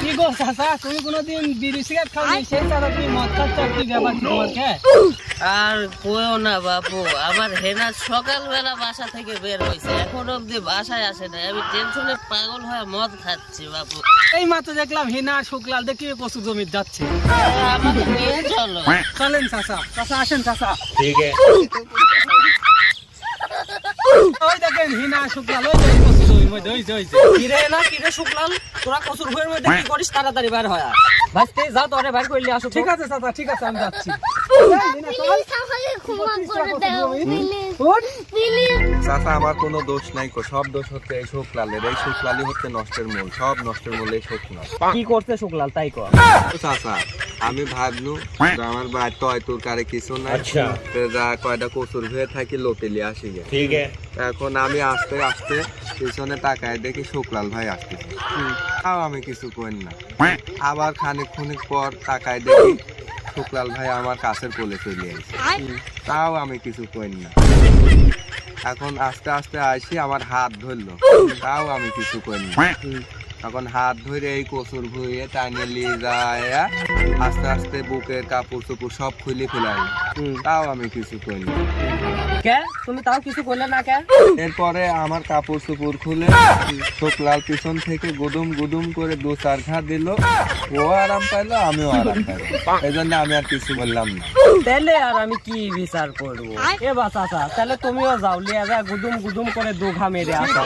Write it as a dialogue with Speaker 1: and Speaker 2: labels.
Speaker 1: কি গো মদ খাচ্ছ
Speaker 2: আর কইও না বাপু আমার হেনা সকালবেলা বাসা থেকে বের হয়েছে এখন অবধি বাসায় আসে না আমি টেনশনে পাগল হয়ে মদ খাচ্ছি বাপু।
Speaker 1: এই মাত্র দেখলাম হেনা আর দেখি পশু জমি যাচ্ছে। চলেন চাচা চাচা আসেন চাচা। হিনা শুক্লাল যে যে যে।
Speaker 3: তোরা ভুঁয়ের মধ্যে কি করিস? তাড়াতাড়ি বের হয় ভাইতে যাও তোরে বের করলি আসো
Speaker 1: ঠিক আছে চাচা ঠিক আছে আমি যাচ্ছি।
Speaker 4: চাচা আমার কোনো দোষ নাই কো সব দোষ হচ্ছে এই শুক্লালের। এই শুক্লালই হচ্ছে নষ্টের মূল সব নষ্টের মূল এই শুক্লাল
Speaker 3: কি করতে শুকলাল তাই কর
Speaker 4: চাচা আমি ভাবলু আমার বাড়ি তো তোর কারে কিছু নাই।
Speaker 5: আচ্ছা।
Speaker 4: যা কয়টা কচুর ভেয়ে থাকি লোকেলি আসি গে।
Speaker 5: ঠিক
Speaker 4: এখন আমি আস্তে আস্তে পিছনে তাকায় দেখি শুকলাল ভাই আসতে তাও আমি কিছু করি না। আবার খানিক খুনিক পর তাকায় দেখি শুকলাল ভাই আমার কাছের কোলে চলে আসে তাও আমি কিছু করি না। এখন আস্তে আস্তে আসি আমার হাত ধরলো। তাও আমি কিছু করি না। এখন হাত ধরে এই কচুর ভুয়ে টানে নিয়ে যায় আস্তে আস্তে বুকের কাপড় চোপড় সব খুলে ফেলাই তাও আমি কিছু করি
Speaker 3: কে? তুমি তাও কিছু করলে না কে?
Speaker 4: এরপরে আমার কাপড় চোপড় খুলে শুক্লাল পিছন থেকে গুদুম গুদুম করে দু চার ঘা দিল। ও আরাম পাইলো আমিও আরাম পাইলো এই জন্য আমি আর কিছু বললাম না।
Speaker 3: তাহলে আর আমি কি বিচার করব? এ বা চাচা তাহলে তুমিও যাও লিয়া যা গুদুম গুদুম করে দু ঘা মেরে আসো।